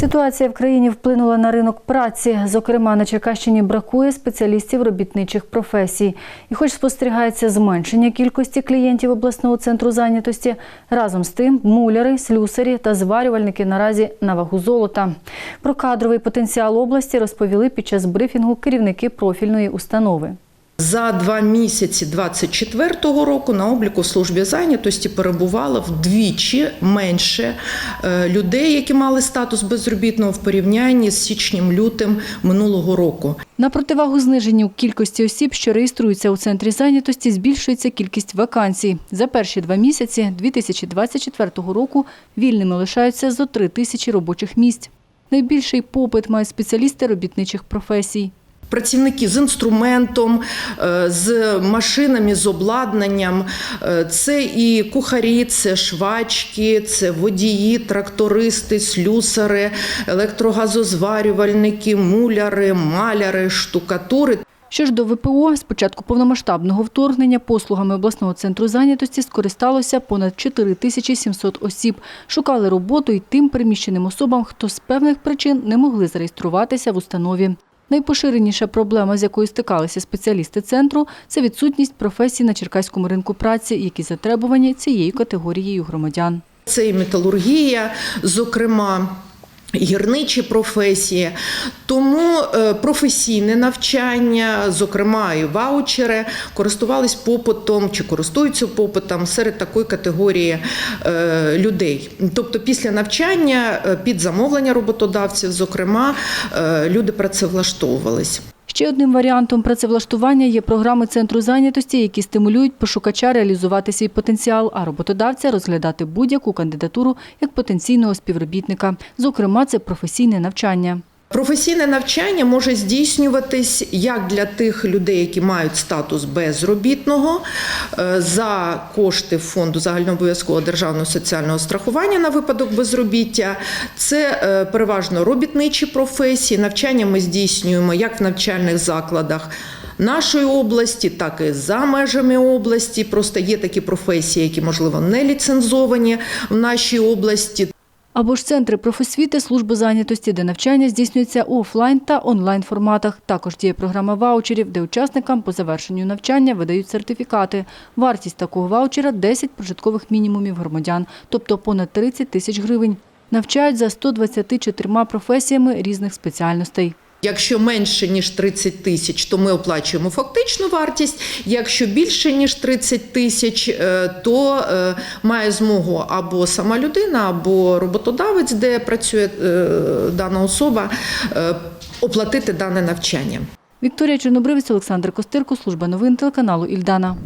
Ситуація в країні вплинула на ринок праці. Зокрема, на Черкащині бракує спеціалістів робітничих професій. І хоч спостерігається зменшення кількості клієнтів обласного центру зайнятості, разом з тим муляри, слюсарі та зварювальники наразі на вагу золота. Про кадровий потенціал області розповіли під час брифінгу керівники профільної установи. За два місяці 2024 року на обліку службі зайнятості перебувало вдвічі менше е, людей, які мали статус безробітного в порівнянні з січнем-лютим минулого року. На противагу зниженню кількості осіб, що реєструються у центрі зайнятості, збільшується кількість вакансій. За перші два місяці 2024 року вільними лишаються зо три тисячі робочих місць. Найбільший попит мають спеціалісти робітничих професій. Працівники з інструментом, е, з машинами, з обладнанням. Е, Це і кухарі, це швачки, це водії, трактористи, слюсари, електрогазозварювальники, муляри, маляри, штукатури. Що ж до ВПО, з початку повномасштабного вторгнення послугами обласного центру зайнятості скористалося понад 4700 осіб. Шукали роботу й тим переміщеним особам, хто з певних причин не могли зареєструватися в установі. Найпоширеніша проблема, з якою стикалися спеціалісти центру, це відсутність професій на черкаському ринку праці, які затребувані цією категорією громадян. Це і металургія, зокрема. Гірничі професії, тому е, професійне навчання, зокрема і ваучери, користувались попитом чи користуються попитом серед такої категорії е, людей. Тобто, після навчання е, під замовлення роботодавців, зокрема, люди працевлаштовувались. Ще одним варіантом працевлаштування є програми центру зайнятості, які стимулюють пошукача реалізувати свій потенціал, а роботодавця розглядати будь-яку кандидатуру як потенційного співробітника. Зокрема, це професійне навчання. Професійне навчання може здійснюватись як для тих людей, які мають статус безробітного е, за кошти фонду загальнообов'язкового державного соціального страхування на випадок безробіття. Це е, переважно робітничі професії. Навчання ми здійснюємо як в навчальних закладах. Нашої області, так і за межами області. Просто є такі професії, які можливо не ліцензовані в нашій області. Або ж центри профосвіти, служби зайнятості, де навчання здійснюється у офлайн та онлайн форматах. Також діє програма ваучерів, де учасникам по завершенню навчання видають сертифікати. Вартість такого ваучера – 10 прожиткових мінімумів громадян, тобто понад 30 тисяч гривень. Навчають за 124 професіями різних спеціальностей. Якщо менше ніж 30 тисяч, то ми оплачуємо фактичну вартість. Якщо більше ніж 30 тисяч, е, то е, має змогу або сама людина, або роботодавець, де працює е, дана особа, оплатити дане навчання. Вікторія Чорнобривець, Олександр Костирко, служба новин телеканалу Ільдана.